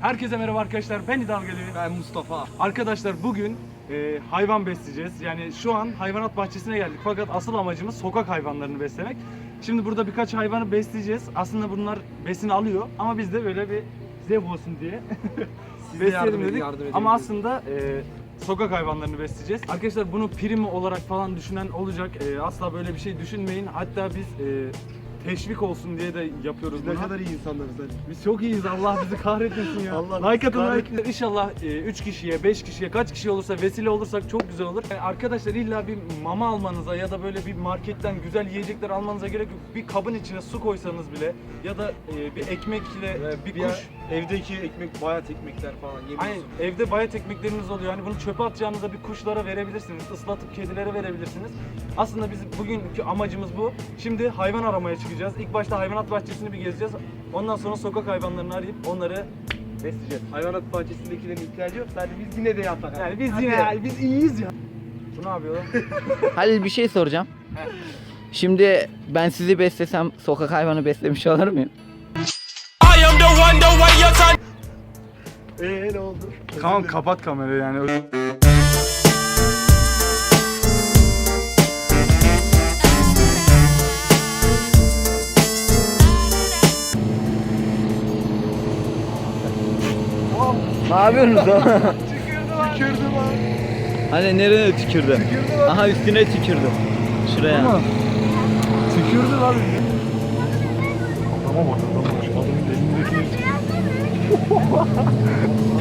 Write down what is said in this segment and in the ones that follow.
Herkese merhaba arkadaşlar. Ben İdal Geliyor. Ben Mustafa. Arkadaşlar bugün e, hayvan besleyeceğiz. Yani şu an hayvanat bahçesine geldik. Fakat asıl amacımız sokak hayvanlarını beslemek. Şimdi burada birkaç hayvanı besleyeceğiz. Aslında bunlar besin alıyor ama biz de böyle bir zevk olsun diye Siz besleyelim dedik. Ama aslında e, sokak hayvanlarını besleyeceğiz. Arkadaşlar bunu prim olarak falan düşünen olacak. E, asla böyle bir şey düşünmeyin. Hatta biz e, teşvik olsun diye de yapıyoruz Biz ne bunu. kadar iyi insanlarız lan. Biz çok iyiyiz. Allah bizi kahretmesin ya. Allah like atın kahretmesin. like. İnşallah 3 kişiye, 5 kişiye, kaç kişi olursa vesile olursak çok güzel olur. Yani arkadaşlar illa bir mama almanıza ya da böyle bir marketten güzel yiyecekler almanıza gerek yok. Bir kabın içine su koysanız bile ya da e, bir ekmekle bir Bir kuş evdeki ekmek, bayat ekmekler falan Aynen yemiyorsun. evde bayat ekmekleriniz oluyor. Hani bunu çöpe atacağınıza bir kuşlara verebilirsiniz. ıslatıp kedilere verebilirsiniz. Aslında biz bugünkü amacımız bu. Şimdi hayvan aramaya çıkacağız. İlk başta hayvanat bahçesini bir gezeceğiz. Ondan sonra sokak hayvanlarını arayıp onları besleyeceğiz. Hayvanat bahçesindekilerin ihtiyacı yok. Sadece biz yine de yapak. Yani biz yine biz iyiyiz ya. Bu ne yapıyor lan? Halil bir şey soracağım. Şimdi ben sizi beslesem sokak hayvanı beslemiş olur muyum? Eee ne oldu? Tamam kapat kamerayı yani. Ne yapıyorsunuz o? Tükürdüm lan. hani nereye tükürdü? Aha üstüne tükürdü. Şuraya. Tükürdü lan Adama bak わあ!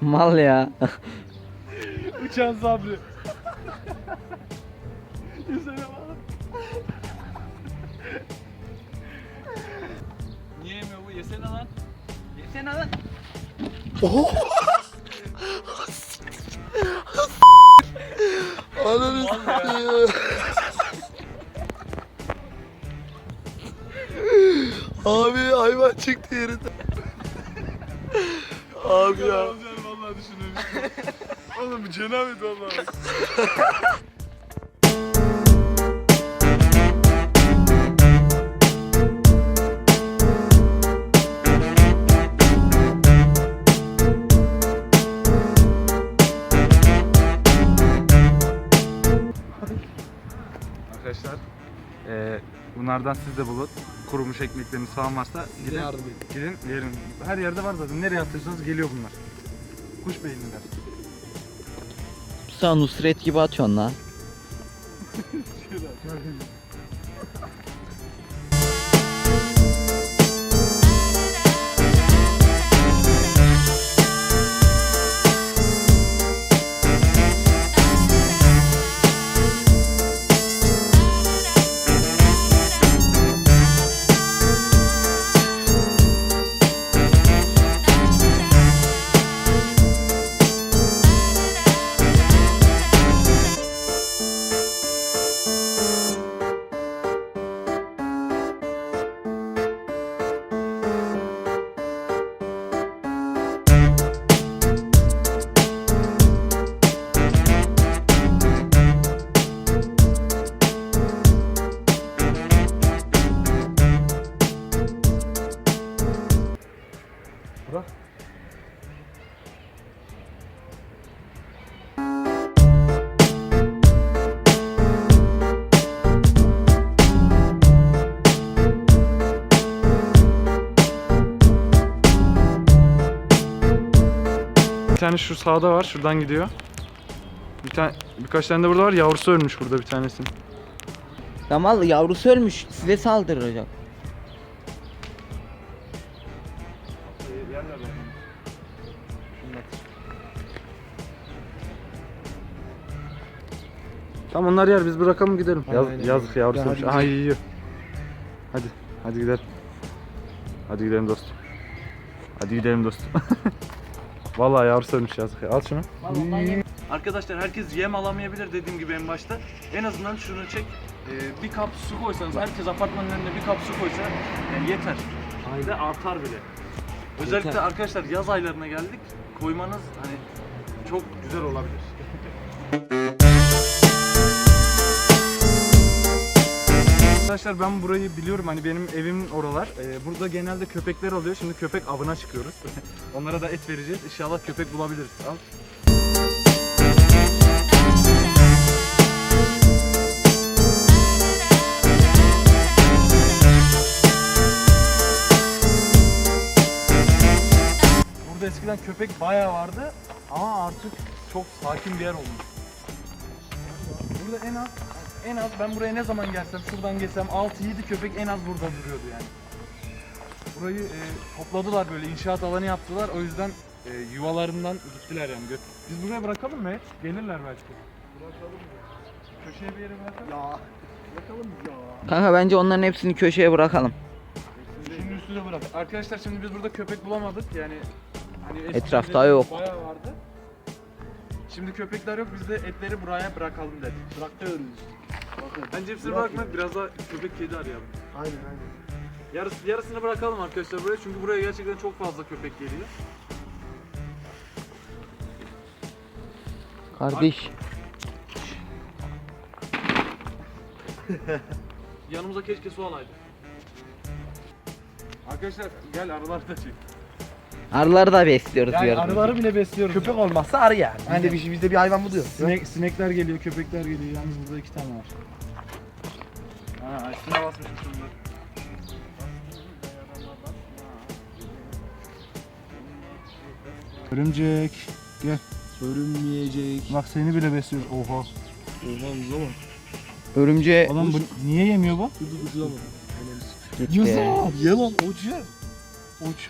Mal ya. Uçan sabri. Yesene lan. Niye yemiyor bu? Yesene lan. Yesene lan. Ananı s**eyim. Abi hayvan çıktı yerinden. Abi ya. Vallahi düşünüyorum. Oğlum bir cenabet vallahi. Arkadaşlar eee bunlardan siz de bulun. Kurumuş ekmekleriniz falan varsa gidin, yardım edin. gidin verin. Her yerde var zaten. Nereye atıyorsanız geliyor bunlar. Kuş beyinliler. Sen Nusret gibi atıyorsun lan. tane şu sağda var. Şuradan gidiyor. Bir tane birkaç tane de burada var. Yavrusu ölmüş burada bir tanesinin. Ya mal yavrusu ölmüş. Size saldıracak. Tamam onlar yer biz bırakalım gidelim. Yaz, Aynen. yazık yavrusu Ya ölmüş. Aha gidelim. yiyor. Hadi. Hadi gidelim. Hadi gidelim dostum. Hadi gidelim dostum. Vallahi yavrusu ölmüş yazık ya. Al şunu. Arkadaşlar herkes yem alamayabilir dediğim gibi en başta. En azından şunu çek. e, bir kap su koysanız, herkes apartmanın önüne bir kap su koysa yani yeter. Ve artar bile. Özellikle arkadaşlar yaz aylarına geldik. Koymanız hani çok güzel olabilir. Arkadaşlar ben burayı biliyorum hani benim evim oralar. Ee, burada genelde köpekler oluyor. Şimdi köpek avına çıkıyoruz. Onlara da et vereceğiz. İnşallah köpek bulabiliriz. Al. Burada eskiden köpek bayağı vardı ama artık çok sakin bir yer olmuş. Burada en az en az ben buraya ne zaman gelsem şuradan geçsem 6-7 köpek en az burada duruyordu yani. Burayı e, topladılar böyle inşaat alanı yaptılar o yüzden e, yuvalarından gittiler yani. Gö- Biz buraya bırakalım mı? et? Gelirler belki. Bırakalım Köşeye bir yere bırakalım. Ya. Bakalım ya. Kanka bence onların hepsini köşeye bırakalım. Şimdi üstüne bırak. Arkadaşlar şimdi biz burada köpek bulamadık yani. Hani Etrafta yok. Bayağı vardı. Şimdi köpekler yok biz de etleri buraya bırakalım dedik. Bırakıyoruz. Bakın. Bence hepsini Bırak bırakmak biraz daha köpek kedi arayalım. Aynen aynen. Yarısı, yarısını bırakalım arkadaşlar buraya çünkü buraya gerçekten çok fazla köpek geliyor. Kardeş. Yanımıza keşke su alaydık. Arkadaşlar gel arılar da çek. Arıları da besliyoruz Yani diyorum. arıları bile besliyoruz. Köpek olmazsa arı yani. Hani biz, bizde bir hayvan buluyor. Sinek, sinekler geliyor, köpekler geliyor. Yalnız burada iki tane var. Ha, üstüne basmışım şunları. Örümcek. Gel. Örünmeyecek. Bak seni bile besliyoruz. Oha. Oha buza bak. Örümceğe Oğlum bu niye yemiyor bu? Dur dur buza bak. Git be. Ye lan uç ye. Uç.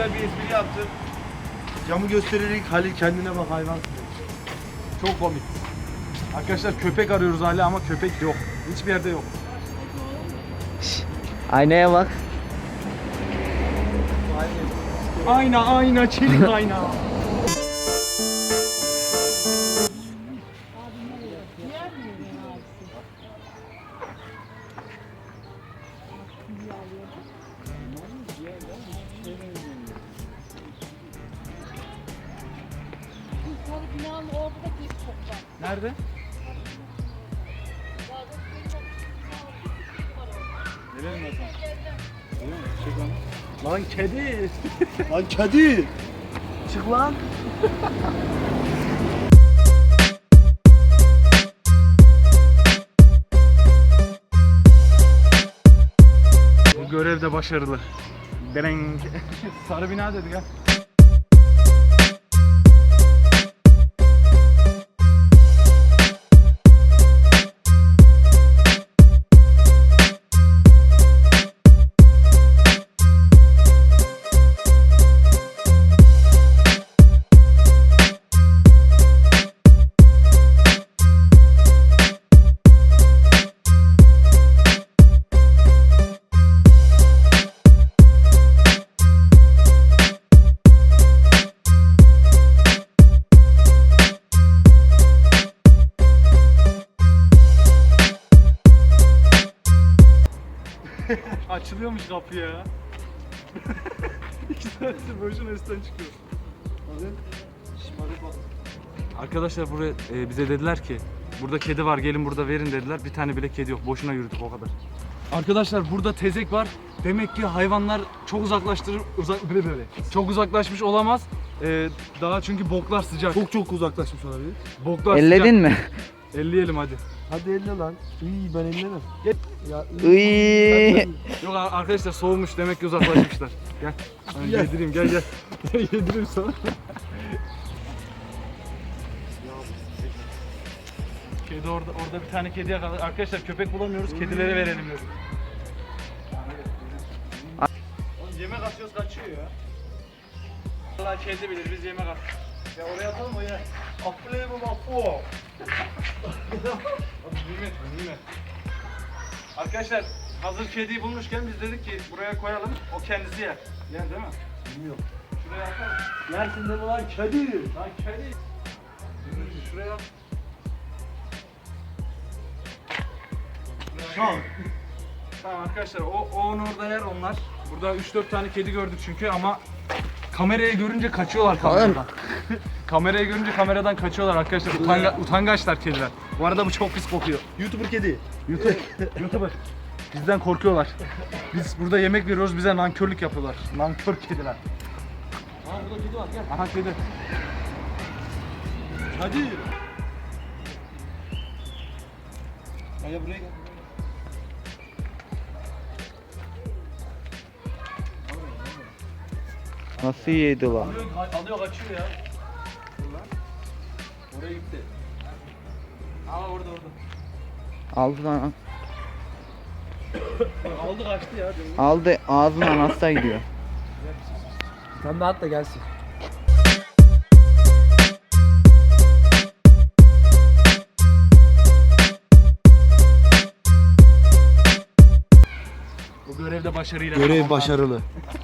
Güzel bir espri yaptın. Camı göstererek Halil kendine bak hayvan. Çok komik. Arkadaşlar köpek arıyoruz hala ama köpek yok. Hiçbir yerde yok. Aynaya bak. Ayna ayna çelik ayna. Binanın orada da kedi çok var. Nerede? Bakalım. Gelelim, çık lan. Lan kedi. Lan kedi. Çık lan. Bu görev de başarılı. Bereng. Sarı bina dedi gel. Açılıyormuş kapı ya. İki tanesi boşuna üstten çıkıyor. Arkadaşlar buraya e, bize dediler ki burada kedi var gelin burada verin dediler. Bir tane bile kedi yok. Boşuna yürüdük o kadar. Arkadaşlar burada tezek var. Demek ki hayvanlar çok uzaklaştırır uzak böyle böyle. Çok uzaklaşmış olamaz. E, daha çünkü boklar sıcak. Çok çok uzaklaşmış olabilir. Boklar Elledin mi? sıcak. Elleyelim hadi. Hadi elle lan. İyi ben ellemem. Gel. Ya Iy. Yok arkadaşlar soğumuş demek ki uzaklaşmışlar. gel. Ben Gel. yedireyim gel gel. Gel yedireyim sana. Kedi orada orada bir tane kedi yakaladı. Arkadaşlar köpek bulamıyoruz. Kedilere verelim dedim. Oğlum yemek atıyoruz kaçıyor ya. Vallahi kedi bilir biz yemek atıyoruz. Ya oraya atalım o ya. Afle bu mafu. Nimet bu nimet. Arkadaşlar hazır kediyi bulmuşken biz dedik ki buraya koyalım. O kendisi yer. Yer değil mi? Bilmiyorum. Şuraya atalım. Yersin de lan kedi. Lan kedi. Şuraya at. Tamam. Tamam arkadaşlar o, o onu orada yer onlar. Burada 3-4 tane kedi gördük çünkü ama kamerayı görünce kaçıyorlar kameradan. Kamerayı görünce kameradan kaçıyorlar arkadaşlar. Utanga, utangaçlar kediler. Bu arada bu çok pis kokuyor. YouTuber kedi. YouTube, YouTuber. Bizden korkuyorlar. Biz burada yemek veriyoruz bize nankörlük yapıyorlar. Nankör kediler. Aa burada kedi var gel. Aha kedi. Hadi. Gel buraya gel. Nasıl yedi lan? Alıyor, alıyor kaçıyor ya. Oraya gitti. Aa orada orada. Aldı lan. Aldı kaçtı ya. demin. Aldı ağzından hasta gidiyor. Sen de at da gelsin. Bu görevde başarıyla. Görev tamamlandı. başarılı.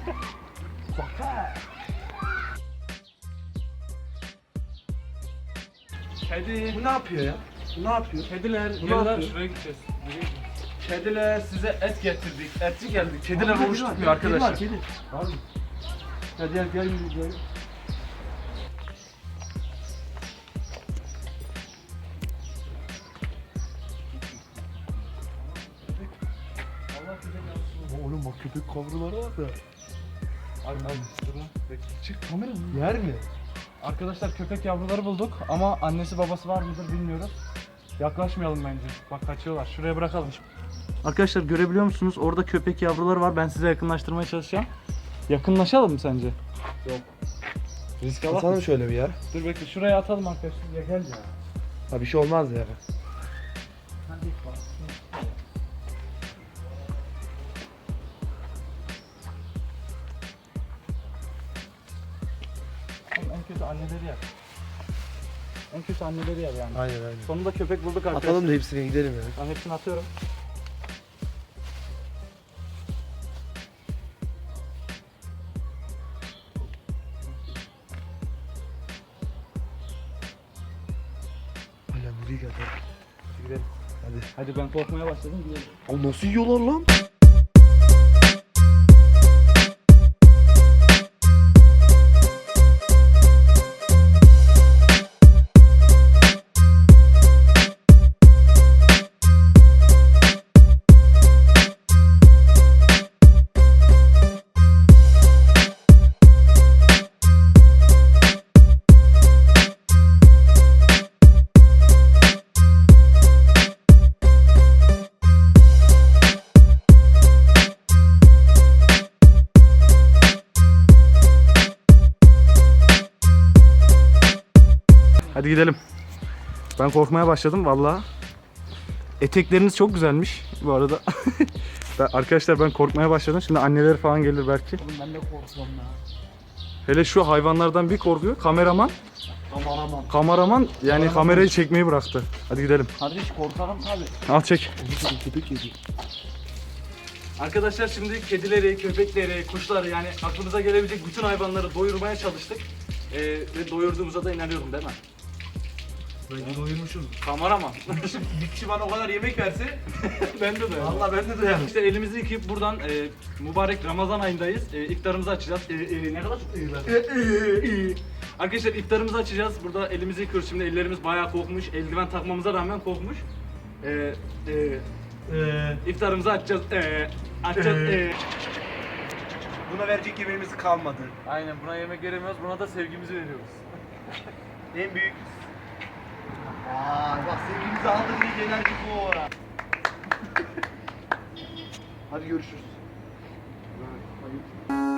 Kedi. Bu ne yapıyor ya? Bu ne yapıyor? Kediler, ne kediler yapıyor? şuraya gideceğiz. Nereye gideceğiz? Kediler size et getirdik. Etçi geldik. Kediler Kedi oruç var, tutmuyor kedi var, arkadaşlar. Kedi. Var mı? Hadi gel gel gel. gel. Oğlum bak köpek kavruları var da. Dur lan. Bekle. Çık kamera mı? Yer mi? Arkadaşlar köpek yavruları bulduk ama annesi babası var mıdır bilmiyoruz. Yaklaşmayalım bence. Bak kaçıyorlar. Şuraya bırakalım. Arkadaşlar görebiliyor musunuz? Orada köpek yavruları var. Ben size yakınlaştırmaya çalışacağım. Yakınlaşalım mı sence? Risk alalım şöyle bir ya. Dur bekle şuraya atalım arkadaşlar. Ya gel ya. Ha bir şey olmaz ya. Oğlum en anneleri yer. En kötü anneleri yer yani. Aynen aynen. Sonunda köpek bulduk arkadaşlar. Atalım da hepsine gidelim ya. Ben hepsini atıyorum. Hala nereye geldi? Gidelim. Hadi. Hadi ben korkmaya başladım. Gidelim. Aa nasıl yiyorlar lan? Gidelim. Ben korkmaya başladım valla. Etekleriniz çok güzelmiş bu arada. ben, arkadaşlar ben korkmaya başladım. Şimdi anneleri falan gelir belki. Oğlum ben de korkuyorum ya. Hele şu hayvanlardan bir korkuyor. Kameraman, Aman aman. kameraman yani kamerayı çekmeyi bıraktı. Hadi gidelim. Kardeş korkarım tabi. Al çek. Köpek köpek yedi. Arkadaşlar şimdi kedileri, köpekleri, kuşları yani aklımıza gelebilecek bütün hayvanları doyurmaya çalıştık. Ee, ve doyurduğumuza da inanıyorum değil mi? Ben doyurmuşum. Kameraman. Bir kişi bana o kadar yemek verse ben de doyurum. Valla ben de doyarım. İşte elimizi yıkayıp buradan e, mübarek Ramazan ayındayız. E, iftarımızı açacağız. E, e, ne kadar çok iyi lan. E, e, e. Arkadaşlar iftarımızı açacağız. Burada elimizi yıkıyoruz. Şimdi ellerimiz bayağı kokmuş. Eldiven takmamıza rağmen kokmuş. E, e, Eee iftarımızı açacağız. E, açacağız. E. buna verecek yemeğimiz kalmadı. Aynen buna yemek veremiyoruz. Buna da sevgimizi veriyoruz. En büyük. Aldık diye enerji bu. Hadi görüşürüz. Hadi.